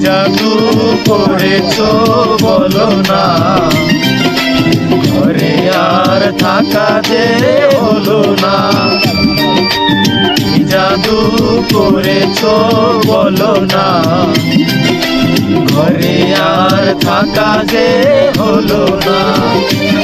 জাদু করেছ বলো না। ঘরে আর থাকা যে হলো না। জাদু করেছ বলো না। ঘরে আর থাকা যে হলো না।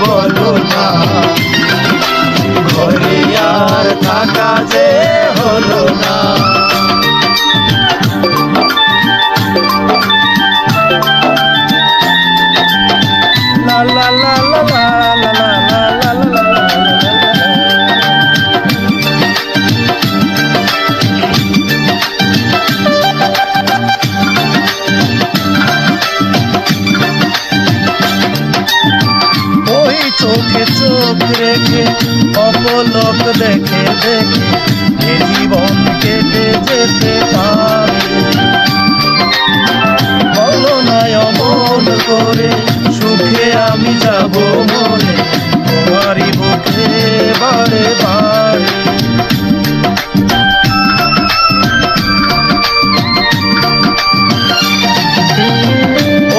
বলো না। ঘরে আর থাকা যে হলো না। লা লা লা লা। চোখে চোখ রেখে, অপলক দেখে দেখে, এ জীবন কেটে যেতে পারে। বলো না, অমন করে সুখে আমি যাব মরে তোমারই বুকে বারে বারে।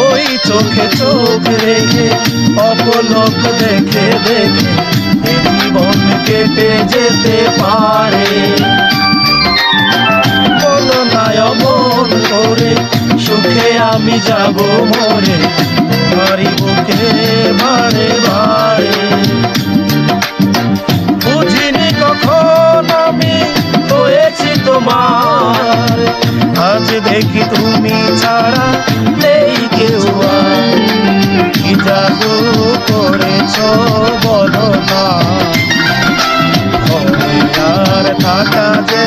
ওই চোখে চোখ রেখে অপলক দেখে দেখে জীবন কেটে যেতে পারে। বলো না অমন করে, সুখে আমি যাব মরে। জাদু করেছ বলো না। আর থাকা যে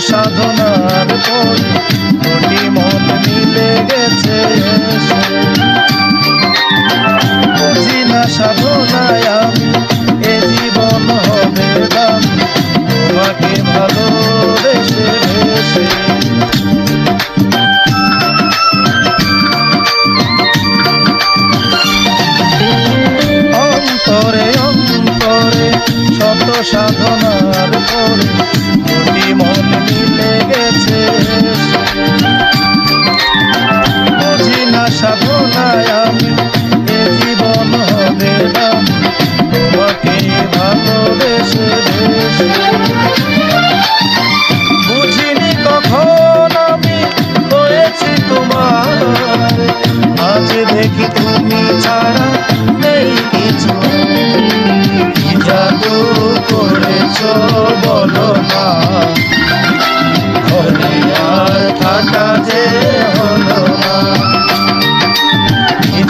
সাধনার পরে দুটি মন মিলে গেছে। বুঝি না সাধনায় আমি এ জীবন হবে দাম তোমাকে ভালোবেসে বেসে অন্তরে অন্তরে শত সাধনার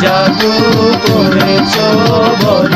জাদু করেছ বল